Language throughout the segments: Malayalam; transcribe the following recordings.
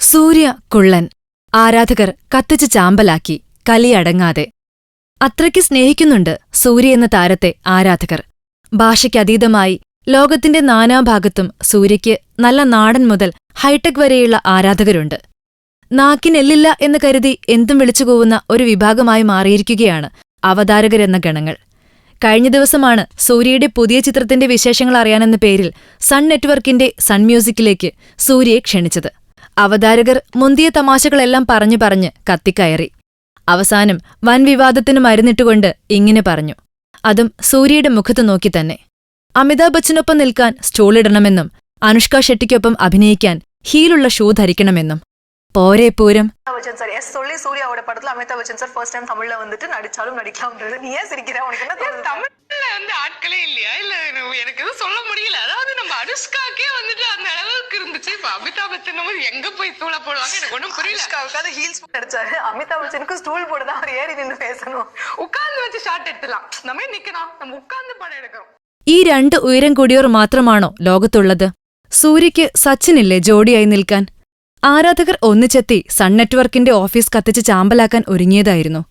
സൂര്യ കുള്ളൻ. ആരാധകർ കത്തിച്ച് ചാമ്പലാക്കി കലിയടങ്ങാതെ അത്രയ്ക്ക് സ്നേഹിക്കുന്നുണ്ട് സൂര്യ എന്ന താരത്തെ ആരാധകർ. ഭാഷയ്ക്കതീതമായി ലോകത്തിന്റെ നാനാഭാഗത്തും സൂര്യയ്ക്ക് നല്ല നാടൻ മുതൽ ഹൈടെക് വരെയുള്ള ആരാധകരുണ്ട്. നാക്കിനെല്ലില്ല എന്ന് കരുതി എന്തും വിളിച്ചുകൂവുന്ന ഒരു വിഭാഗമായി മാറിയിരിക്കുകയാണ് അവതാരകരെന്ന ഗണങ്ങൾ. കഴിഞ്ഞ ദിവസമാണ് സൂര്യയുടെ പുതിയ ചിത്രത്തിന്റെ വിശേഷങ്ങൾ അറിയാനെന്ന പേരിൽ സൺ നെറ്റ്വർക്കിന്റെ സൺ മ്യൂസിക്കിലേക്ക് സൂര്യയെ ക്ഷണിച്ചത്. അവതാരകർ മുന്തിയ തമാശകളെല്ലാം പറഞ്ഞു പറഞ്ഞ് കത്തിക്കയറി. അവസാനം വൻ വിവാദത്തിന് മരുന്നിട്ടുകൊണ്ട് ഇങ്ങനെ പറഞ്ഞു. അതും സൂര്യയുടെ മുഖത്ത് നോക്കി തന്നെ. അമിതാഭ് ബച്ചനൊപ്പം നിൽക്കാൻ സ്റ്റോളിടണമെന്നും അനുഷ്ക ഷെട്ടിക്കൊപ്പം അഭിനയിക്കാൻ ഹീലുള്ള ഷൂ ധരിക്കണമെന്നും. പോരെ പൂരം அமிதாப் பச்சன் சார் எஸ் சொல்லி சூர்யாவோட படத்துல Amitabh Bachchan sir first time தமிழ்ல வந்துட்டு நடிச்சாலும் நடிக்கலாம்ன்றது நீ ஏன் சிரிக்கிற உனக்கு என்ன தோணுது தமிழ்ல வந்து ஆட்களே இல்லையா இல்ல எனக்கு- எனக்கு எதுவும் சொல்ல முடியல அதாவது நம்ம அனுஷ்காக்கே வந்துட்டு அந்த அளவுக்கு இருந்துச்சு இப்ப அமிதாப் பச்சன் போது எங்க போய் தூள போடுவாங்க எனக்கு ஒண்ணும் புரியல அனுஷ்காவுக்காவது ஹீல்ஸ் நடிச்சாரு அமிதாப் பச்சனுக்கு ஸ்டூல் போட்டு தான் அவர் ஏறி நின்று பேசணும் உட்கார்ந்து வச்சு ஷார்ட் எடுத்துலாம் நம்ம ஏன் நிக்கணும் நம்ம உட்கார்ந்து படம் எடுக்கிறோம் ഈ രണ്ട് ഉയരം കൂടിയവർ മാത്രമാണോ ലോകത്തുള്ളത് സൂര്യയ്ക്ക് സച്ചിനില്ലേ ജോഡിയായി നിൽക്കാൻ ആരാധകർ ഒന്നിച്ചെത്തി സൺ നെറ്റ്വർക്കിന്റെ ഓഫീസ് കത്തിച്ച് ചാമ്പലാക്കാൻ ഒരുങ്ങിയതായിരുന്നു.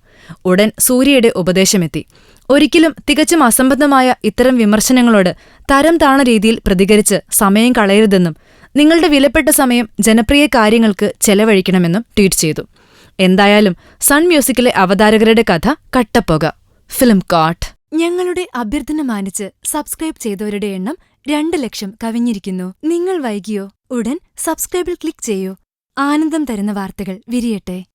ഉടൻ സൂര്യയുടെ ഉപദേശമെത്തി. ഒരിക്കലും തികച്ചും അസംബന്ധമായ ഇത്തരം വിമർശനങ്ങളോട് തരം താണ രീതിയിൽ പ്രതികരിച്ച് സമയം കളയരുതെന്നും നിങ്ങളുടെ വിലപ്പെട്ട സമയം ജനപ്രിയ കാര്യങ്ങൾക്ക് ചെലവഴിക്കണമെന്നും ട്വീറ്റ് ചെയ്തു. എന്തായാലും സൺ മ്യൂസിക്കിലെ അവതാരകരുടെ കഥ കട്ടപ്പുക. ഫിലിം കോട്ട് ഞങ്ങളുടെ അഭ്യർത്ഥന മാനിച്ച് സബ്സ്ക്രൈബ് ചെയ്തവരുടെ എണ്ണം രണ്ട് ലക്ഷം കവിഞ്ഞിരിക്കുന്നു. നിങ്ങൾ വൈകിയോ? ഉടൻ സബ്സ്ക്രൈബിൽ ക്ലിക്ക് ചെയ്യൂ. ആനന്ദം തരുന്ന വാർത്തകൾ വിരിയട്ടെ.